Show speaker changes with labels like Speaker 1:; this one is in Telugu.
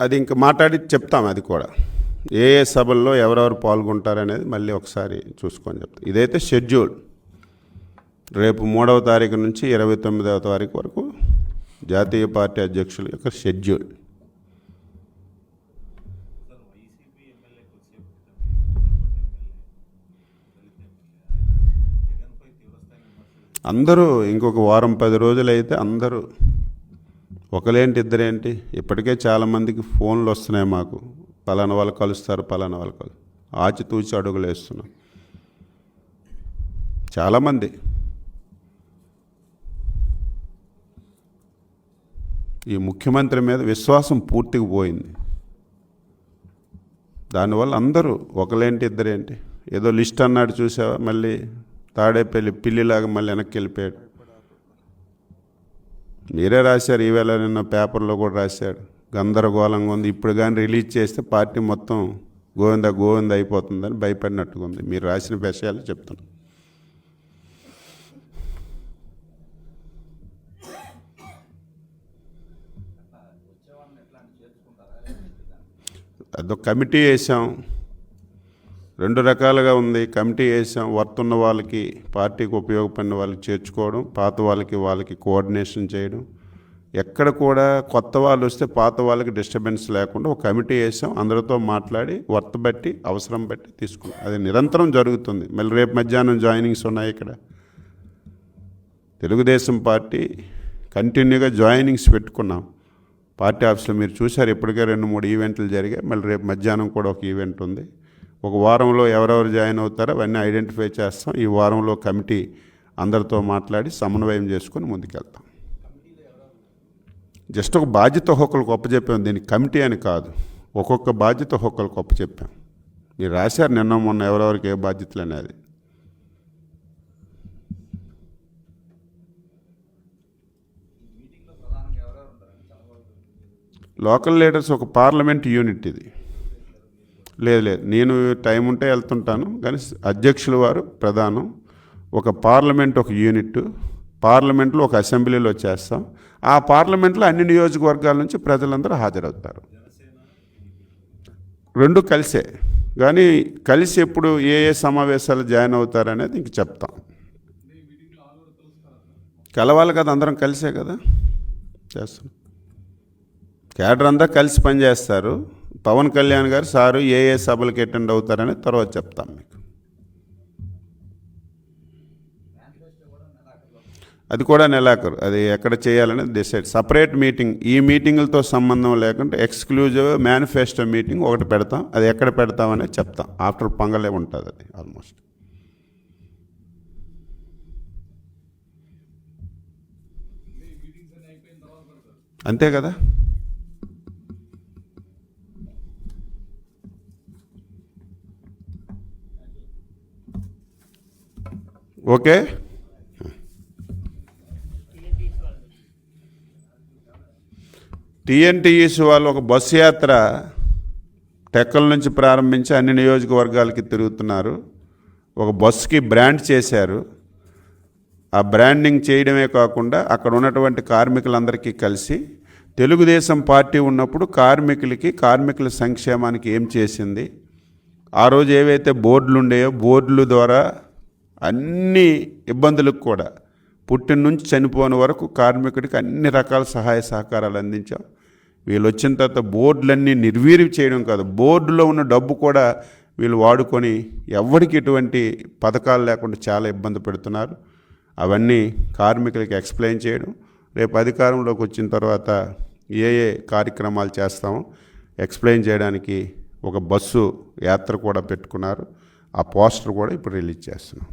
Speaker 1: అది ఇంక మాట్లాడి చెప్తాం అది కూడా. ఏ ఏ సభల్లో ఎవరెవరు పాల్గొంటారనేది మళ్ళీ ఒకసారి చూసుకొని చెప్తాం. ఇదైతే షెడ్యూల్. రేపు మూడవ తారీఖు నుంచి ఇరవై తొమ్మిదవ తారీఖు వరకు జాతీయ పార్టీ అధ్యక్షుల యొక్క షెడ్యూల్. అందరూ ఇంకొక వారం పది రోజులైతే అందరూ ఒకలేంటి ఇద్దరేంటి ఇప్పటికే చాలామందికి ఫోన్లు వస్తున్నాయి మాకు. పలానా వాళ్ళు కలుస్తారు పలానా వాళ్ళు కలు ఆచితూచి అడుగులు వేస్తున్నాం. చాలామంది. ఈ ముఖ్యమంత్రి మీద విశ్వాసం పూర్తిగా పోయింది. దానివల్ల అందరూ ఒకలేంటి ఇద్దరేంటి ఏదో లిస్ట్ అన్నాడు చూసావా? మళ్ళీ తాడేపల్లి పిల్లిలాగా మళ్ళీ వెనక్కి వెళ్ళిపోయాడు. మీరే రాశారు ఈవేళ నిన్న పేపర్లో కూడా రాశాడు. గందరగోళంగా ఉంది. ఇప్పుడు కానీ రిలీజ్ చేస్తే పార్టీ మొత్తం గోవింద గోవింద అయిపోతుందని భయపడినట్టుగా ఉంది. మీరు రాసిన విషయాలు చెప్తున్నాను అదొక కమిటీ వేసాం రెండు రకాలుగా ఉంది. కమిటీ వేసాం. వర్త్ ఉన్న వాళ్ళకి పార్టీకి ఉపయోగపడిన వాళ్ళకి చేర్చుకోవడం పాత వాళ్ళకి వాళ్ళకి కోఆర్డినేషన్ చేయడం. ఎక్కడ కూడా కొత్త వాళ్ళు వస్తే పాత వాళ్ళకి డిస్టర్బెన్స్ లేకుండా ఒక కమిటీ వేసాం. అందరితో మాట్లాడి వర్త్ బట్టి అవసరం బట్టి తీసుకున్నాం. అది నిరంతరం జరుగుతుంది. మళ్ళీ రేపు మధ్యాహ్నం జాయినింగ్స్ ఉన్నాయి ఇక్కడ. తెలుగుదేశం పార్టీ కంటిన్యూగా జాయినింగ్స్ పెట్టుకున్నాం. పార్టీ ఆఫీస్లో మీరు చూశారు ఇప్పటికే రెండు మూడు ఈవెంట్లు జరిగాయి. మళ్ళీ రేపు మధ్యాహ్నం కూడా ఒక ఈవెంట్ ఉంది. ఒక వారంలో ఎవరెవరు జాయిన్ అవుతారో అవన్నీ ఐడెంటిఫై చేస్తాం. ఈ వారంలో కమిటీ అందరితో మాట్లాడి సమన్వయం చేసుకొని ముందుకెళ్తాం. జస్ట్ ఒక బాధ్యత ఒక్కొక్కరికి ఒప్పచెప్పాం దీనికి కమిటీ అని కాదు. ఒక్కొక్క బాధ్యత ఒక్కొక్కరికి ఒప్పచెప్పాం మీరు రాశారు నిన్న మొన్న ఎవరెవరికి ఏ బాధ్యతలు అనేది. లోకల్ లీడర్స్ ఒక పార్లమెంట్ యూనిట్ ఇది. లేదు లేదు. నేను టైం ఉంటే వెళ్తుంటాను. కానీ అధ్యక్షుల వారు ప్రధానం. ఒక పార్లమెంట్ ఒక యూనిట్. పార్లమెంట్లో ఒక అసెంబ్లీలో చేస్తాం. ఆ పార్లమెంట్లో అన్ని నియోజకవర్గాల నుంచి ప్రజలందరూ హాజరవుతారు. రెండు కలిసే. కానీ కలిసి ఎప్పుడు ఏ ఏ సమావేశాలు జాయిన్ అవుతారనేది ఇంక చెప్తాం. కలవాలి కదా అందరం కలిసే కదా? చేస్తాం. కేడర్ అంతా కలిసి పనిచేస్తారు పవన్ కళ్యాణ్ గారు సారు ఏ ఏ సభలకు అటెండ్ అవుతారని తర్వాత చెప్తాం మీకు. అది కూడా నెలాఖరు. అది ఎక్కడ చేయాలనేది డిసైడ్ సపరేట్ మీటింగ్ ఈ మీటింగులతో సంబంధం లేకుండా ఎక్స్క్లూజివ్ మేనిఫెస్టో మీటింగ్ ఒకటి పెడతాం. అది ఎక్కడ పెడతామనేది చెప్తాం. ఆఫ్టర్ పొంగలే ఉంటుంది అది ఆల్మోస్ట్ అంతే కదా? ఓకే. టీఎన్టీఈసీ వాళ్ళు ఒక బస్సు యాత్ర టెక్కల నుంచి ప్రారంభించి అన్ని నియోజకవర్గాలకి తిరుగుతున్నారు. ఒక బస్సుకి బ్రాండ్ చేశారు. ఆ బ్రాండింగ్ చేయడమే కాకుండా అక్కడ ఉన్నటువంటి కార్మికులందరికీ కలిసి తెలుగుదేశం పార్టీ ఉన్నప్పుడు కార్మికులకి కార్మికుల సంక్షేమానికి ఏం చేసింది? ఆ రోజు ఏవైతే బోర్డులు ఉండేయో బోర్డుల ద్వారా అన్ని ఇబ్బందులకు కూడా పుట్టిన నుంచి చనిపోయిన వరకు కార్మికుడికి అన్ని రకాల సహాయ సహకారాలు అందించాం. వీళ్ళు వచ్చిన తర్వాత బోర్డులన్నీ నిర్వీర్యం చేయడం కాదు బోర్డులో ఉన్న డబ్బు కూడా వీళ్ళు వాడుకొని ఎవరికి ఎటువంటి పథకాలు లేకుండా చాలా ఇబ్బంది పెడుతున్నారు. అవన్నీ కార్మికులకి ఎక్స్ప్లెయిన్ చేయడం రేపు అధికారంలోకి వచ్చిన తర్వాత ఏ ఏ కార్యక్రమాలు చేస్తామో ఎక్స్ప్లెయిన్ చేయడానికి ఒక బస్సు యాత్ర కూడా పెట్టుకున్నారు. ఆ పోస్టర్ కూడా ఇప్పుడు రిలీజ్ చేస్తున్నాం.